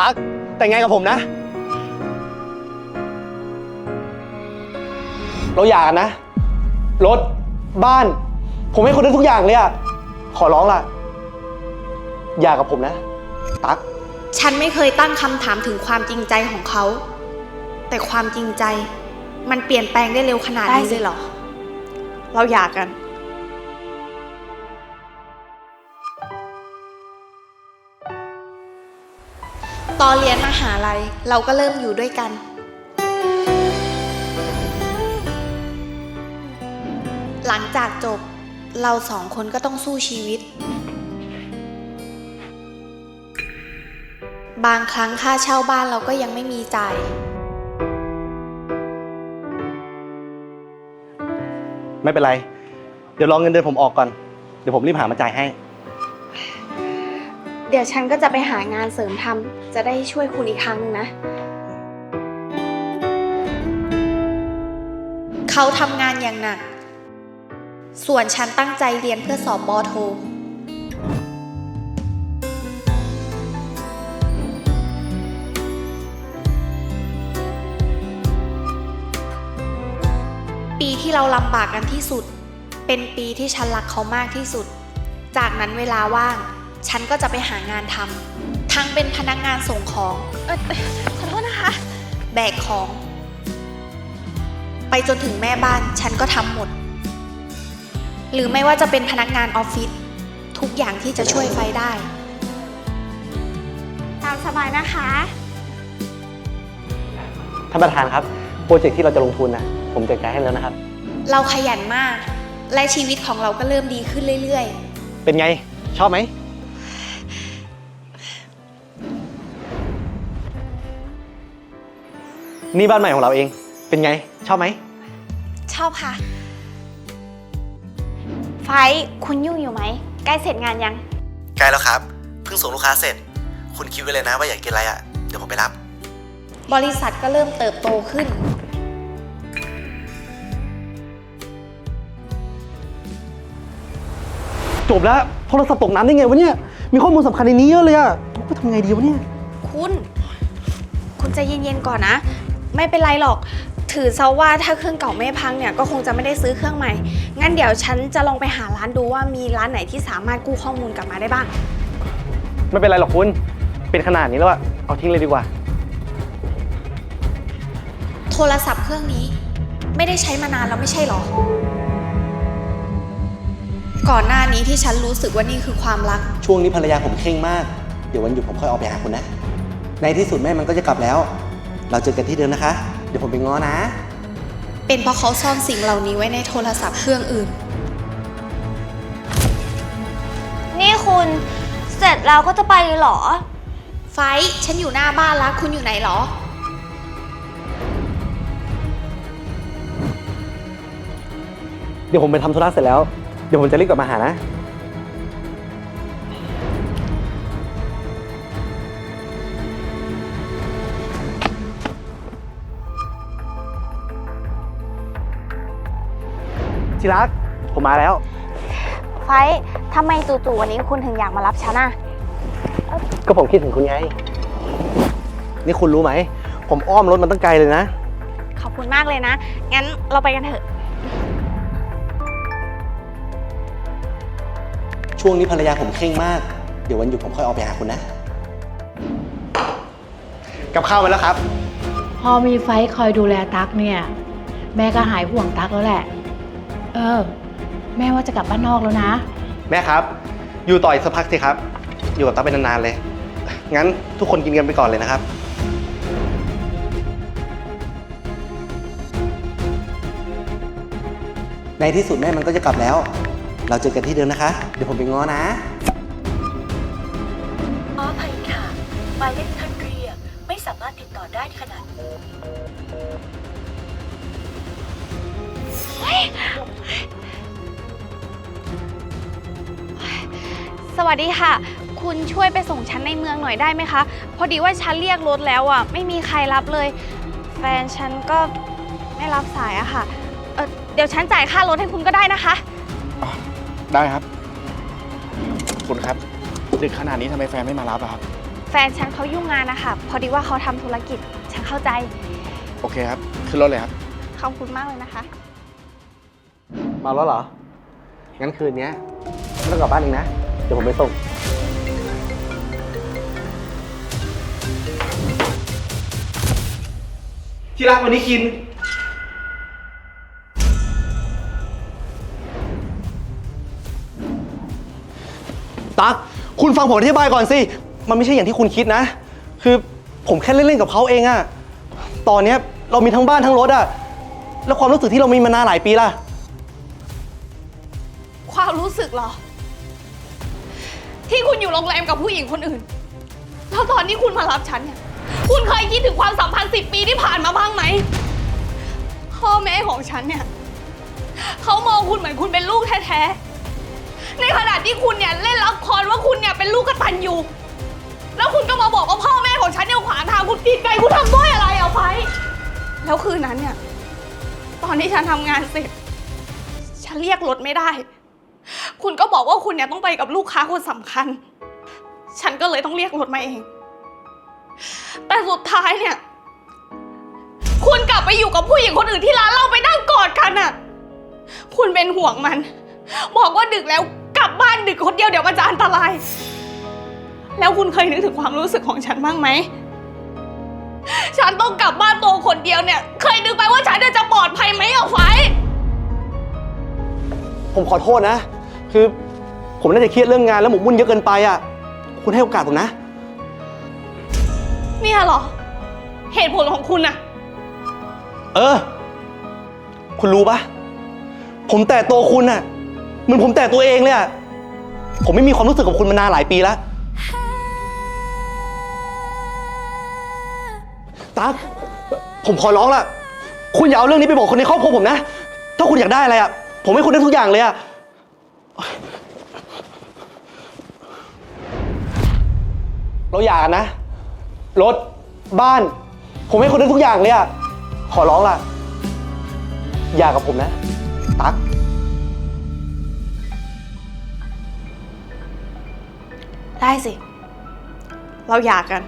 ตั๊กแต่งงานกับผมนะ เราหย่ากันนะ รถ บ้าน ผมให้คุณได้ทุกอย่างเลยอะขอร้องล่ะ หย่ากับผมนะ ตั๊ก ฉันไม่เคยตั้งคำถามถึงความจริงใจของเขา แต่ความจริงใจ มันเปลี่ยนแปลงได้เร็วขนาดนี้เลยเหรอ เราหย่ากัน ตอนเรียนมหาลัยเราก็เริ่มอยู่ด้วยกัน หลังจากจบเราสองคนก็ต้องสู้ชีวิต บางครั้งค่าเช่าบ้านเราก็ยังไม่มีจ่าย ไม่เป็นไร เดี๋ยวรอเงินเดือนผมออกก่อน เดี๋ยวผมรีบหามาจ่ายให้ เดี๋ยวฉันก็จะไปหางานเสริมทำจะได้ช่วยคุณอีกครั้งหนึงนะ เขาทำงานอย่างหนัก ส่วนฉันตั้งใจเรียนเพื่อสอบบอโท ปีที่เราลำบากกันที่สุด เป็นปีที่ฉันรักเขามากที่สุด จากนั้นเวลาว่าง ฉันก็จะไปหางานทำทั้งเป็นพนักงานส่งของเออขอโทษนะคะ แบกของ ไปจนถึงแม่บ้านฉันก็ทำหมด หรือไม่ว่าจะเป็นพนักงานออฟฟิศทุกอย่างที่จะช่วยไฟได้ ตามสบายนะคะ ท่านประธานครับ โปรเจกต์ที่เราจะลงทุนนะผมจัดการให้แล้วนะครับ เราขยันมาก และชีวิตของเราก็เริ่มดีขึ้นเรื่อยเป็นไง ชอบไหม นี่บ้านใหม่ของเราเอง เป็นไง ชอบไหมๆชอบค่ะ ไฟท์คุณยุ่งอยู่ไหม ใกล้เสร็จงานยัง ใกล้แล้วครับ เพิ่งส่งลูกค้าเสร็จ คุณคิดไว้เลยนะว่าอยากกินอะไรอะ เดี๋ยวผมไปรับ บริษัทก็เริ่มเติบโตขึ้น จบแล้ว โทรศัพท์ตกน้ำได้ไงวะเนี่ย มีข้อมูลสำคัญในนี้เยอะเลยอะว่าทำไงดีวะเนี่ย คุณ คุณใจเย็นๆก่อนนะ ไม่เป็นไรหรอก ถือซะว่าถ้าเครื่องเก่าไม่พังเนี่ยก็คงจะไม่ได้ซื้อเครื่องใหม่ งั้นเดี๋ยวฉันจะลองไปหาร้านดูว่ามีร้านไหนที่สามารถกู้ข้อมูลกลับมาได้บ้าง ไม่เป็นไรหรอกคุณ เป็นขนาดนี้แล้วอะเอาทิ้งเลยดีกว่า โทรศัพท์เครื่องนี้ ไม่ได้ใช้มานานแล้วไม่ใช่หรอ ก่อนหน้านี้ที่ฉันรู้สึกว่านี่คือความรัก ช่วงนี้ภรรยาผมเคร่งมาก เดี๋ยววันหยุดผมค่อยออกไปหาคุณนะ ในที่สุดแม่มันก็จะกลับแล้ว เราเจอกันที่เดิมนะคะ เดี๋ยวผมไปง้อนะ เป็นเพราะเขาซ่อนสิ่งเหล่านี้ไว้ในโทรศัพท์เครื่องอื่น นี่คุณเสร็จแล้วก็จะไปเลยเหรอ ไฟท์ฉันอยู่หน้าบ้านแล้วคุณอยู่ไหนหรอ เดี๋ยวผมไปทำธุระเสร็จแล้ว เดี๋ยวผมจะรีบกลับมาหานะ ชิรัก ผมมาแล้ว ไฟท์ทำไมจู่ๆวันนี้คุณถึงอยากมารับฉันอะก็ผมคิดถึงคุณไง นี่คุณรู้ไหม ผมอ้อมรถมันตั้งไกลเลยนะ ขอบคุณมากเลยนะ งั้นเราไปกันเถอะ ช่วงนี้ภรรยาผมเคร่งมาก เดี๋ยววันหยุดผมค่อยออกไปหาคุณนะ กับข้าวมาแล้วครับ พอมีไฟท์คอยดูแลตั๊กเนี่ย แม่ก็หายห่วงตั๊กแล้วแหละเออ แม่ว่าจะกลับบ้านนอกแล้วนะ แม่ครับ อยู่ต่ออีกสักพักสิครับ อยู่กับตั๊กเป็นนานๆเลย งั้นทุกคนกินกันไปก่อนเลยนะครับ ในที่สุดแม่มันก็จะกลับแล้ว เราเจอกันที่เดิมนะคะ เดี๋ยวผมไปง้อนะ ขออภัยค่ะหมายเลขที่ท่านเรียกไม่สามารถติดต่อได้ขณะนี้ สวัสดีค่ะ คุณช่วยไปส่งฉันในเมืองหน่อยได้ไหมคะ พอดีว่าฉันเรียกรถแล้วอะไม่มีใครรับเลย แฟนฉันก็ไม่รับสายอะค่ะ เออเดี๋ยวฉันจ่ายค่ารถให้คุณก็ได้นะคะได้ครับ คุณครับ ดึกขนาดนี้ทำไมแฟนไม่มารับอะครับ แฟนฉันเขายุ่งงานนะคะ พอดีว่าเขาทำธุรกิจ ฉันเข้าใจ โอเคครับ ขึ้นรถเลยครับ ขอบคุณมากเลยนะคะ มาแล้วเหรอ งั้นคืนเนี้ยไม่ต้องกลับบ้านเองนะ เดี๋ยวผมไปส่ง ที่รักวันนี้คิน ตั๊กคุณฟังผมอธิบายก่อนสิ มันไม่ใช่อย่างที่คุณคิดนะ คือผมแค่เล่นๆกับเขาเองอะตอนเนี้ยเรามีทั้งบ้านทั้งรถอะแล้วความรู้สึกที่เรามีมานานหลายปีล่ะความรู้ สึกเหรอ ที่คุณอยู่โรงแรมกับผู้หญิงคนอื่น แล้วตอนที่คุณมารับฉันเนี่ย คุณเคยคิดถึงความสัมพันธ์สิบปีที่ผ่านมาบ้างไหม พ่อแม่ของฉันเนี่ย เขามองคุณเหมือนคุณเป็นลูกแท้ๆ ในขณะที่คุณเนี่ยเล่นละครว่าคุณเนี่ยเป็นลูกกตัญญูแล้วคุณก็มาบอกว่าพ่อแม่ของฉันเนี่ยขวางทางคุณกีดกันคุณทำด้วยอะไรเอาไปแล้วคืนนั้นเนี่ย ตอนที่ฉันทำงานเสร็จ ฉันเรียกรถไม่ได้ คุณก็บอกว่าคุณเนี่ยต้องไปกับลูกค้าคนสำคัญ ฉันก็เลยต้องเรียกรถมาเอง แต่สุดท้ายเนี่ย คุณกลับไปอยู่กับผู้หญิงคนอื่นที่ร้านเราไปนั่งกอดกันอะคุณเป็นห่วงมัน บอกว่าดึกแล้วกลับบ้านดึกคนเดียวเดี๋ยวมันจะอันตราย แล้วคุณเคยนึกถึงความรู้สึกของฉันบ้างไหมฉันต้องกลับบ้านตัวคนเดียวเนี่ย เคยนึกไปว่าฉันจะปลอดภัยไหมเอาไฟ ผมขอโทษนะ คือผมน่าจะเครียดเรื่องงานแล้วหมกมุ่นเยอะเกินไปอะ คุณให้โอกาสผมนะ เนี่ยเหรอ เหตุผลของคุณอะเออ คุณรู้ปะผมแต่ตัวคุณน่ะเหมือนผมแต่ตัวเองเลยอะ ผมไม่มีความรู้สึกกับคุณมานานหลายปีแล้ว ตั๊กผมขอร้องละคุณอย่าเอาเรื่องนี้ไปบอกคนในครอบครัวผมนะ ถ้าคุณอยากได้อะไรอะ ผมให้คุณได้ทุกอย่างเลยอะ เราอย่ากันนะ รถ บ้าน ผมให้คุณได้ทุกอย่างเลยอะขอร้องล่ะ อย่ากับผมนะ ตั๊ก ได้สิ เราอยากกัน